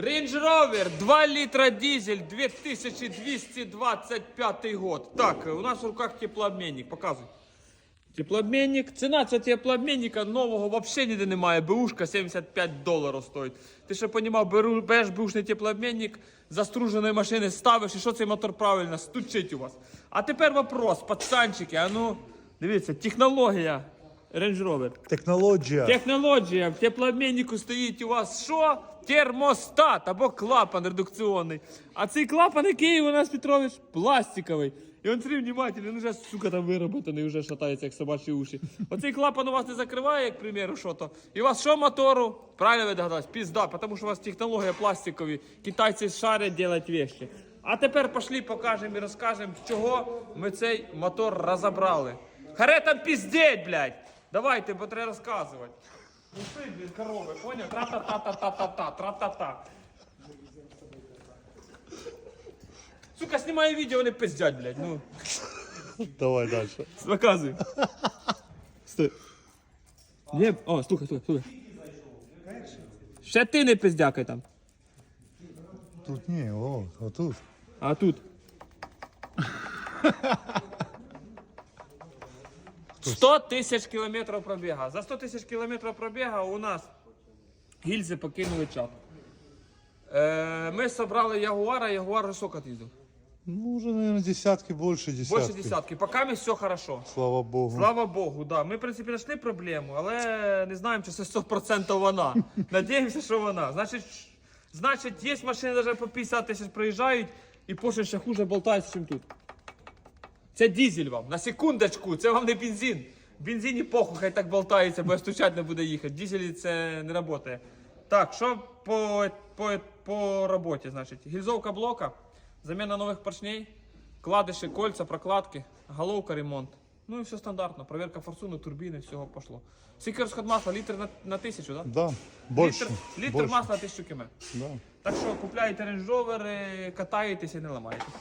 Range Rover 2 литра дизель 2225 год. Так, у нас в руках теплообменник, показуй. Теплообменник. Ціна цього теплообменника нового вообще ніде немає. Бушка 75 доларів стоїть. Ти що понімав, береш бушний теплообменник, заструженої машини ставиш, і що цей мотор правильно стучить у вас. А тепер вопрос, пацанчики, а ну, дивіться, технологія Range Rover. Технологія. Технологія. В теплообміннику стоїть у вас що? Термостат або клапан редукційний. А цей клапан, який у нас Петрович, пластиковий. І він смотри, внимательно, він вже, сука, там вироботаний, вже шатається, як собачі уші. Оцей клапан у вас не закриває, як, к примеру, що то. І у вас що мотору? Правильно ви догадались? Пізда, тому що у вас технологія пластикові. Китайці шарять делать вещи. А тепер пошли, покажемо і розкажемо, чого ми цей мотор розібрали. Харе там піздеть, блядь! Давайте, бо треба розказувати. Ти, блін, корови, поняв? Тра-та-та-та-та-та-та, тра-та-та. Сука, знімаю відео, вони пиздять, блядь, ну. Давай далі. Показуй. Стой. Ні, о, слухай, слухай, слухай. Ще ти не пиздякай там. Тут ні, о, отут. А тут. 100 тисяч кілометрів пробіга. За 100 тисяч кілометрів пробіга у нас гільзи покинули чат. Е, ми зібрали Ягуара, Ягуар високо їздив. Ну, вже, мабуть, десятки, більше десятки. Більше десятки. Поки ми все хорошо. Слава Богу. Слава Богу, да. Ми, в принципі, знайшли проблему, але не знаємо, чи це 100% вона. Надіємося, що вона. Значить, значить, є машини навіть по 50 тисяч проїжджають і пошли ще хуже болтаються, ніж тут. Це дізель вам. На секундочку, це вам не бензин. В бензині похуй, хай так болтається, бо стучать не буде їхати. Дізелі це не працює. Так, що по, по, по роботі, значить? Гільзовка блока, заміна нових поршней, кладиші, кольця, прокладки, головка, ремонт. Ну і все стандартно. Проверка форсунок, турбіни, всього пошло. Скільки розход масла? Літр на, на тисячу, так? Да, більше. Літр, літр більше. масла на тисячу км. Да. Так що купляєте е, катаєтесь і не ламаєтесь.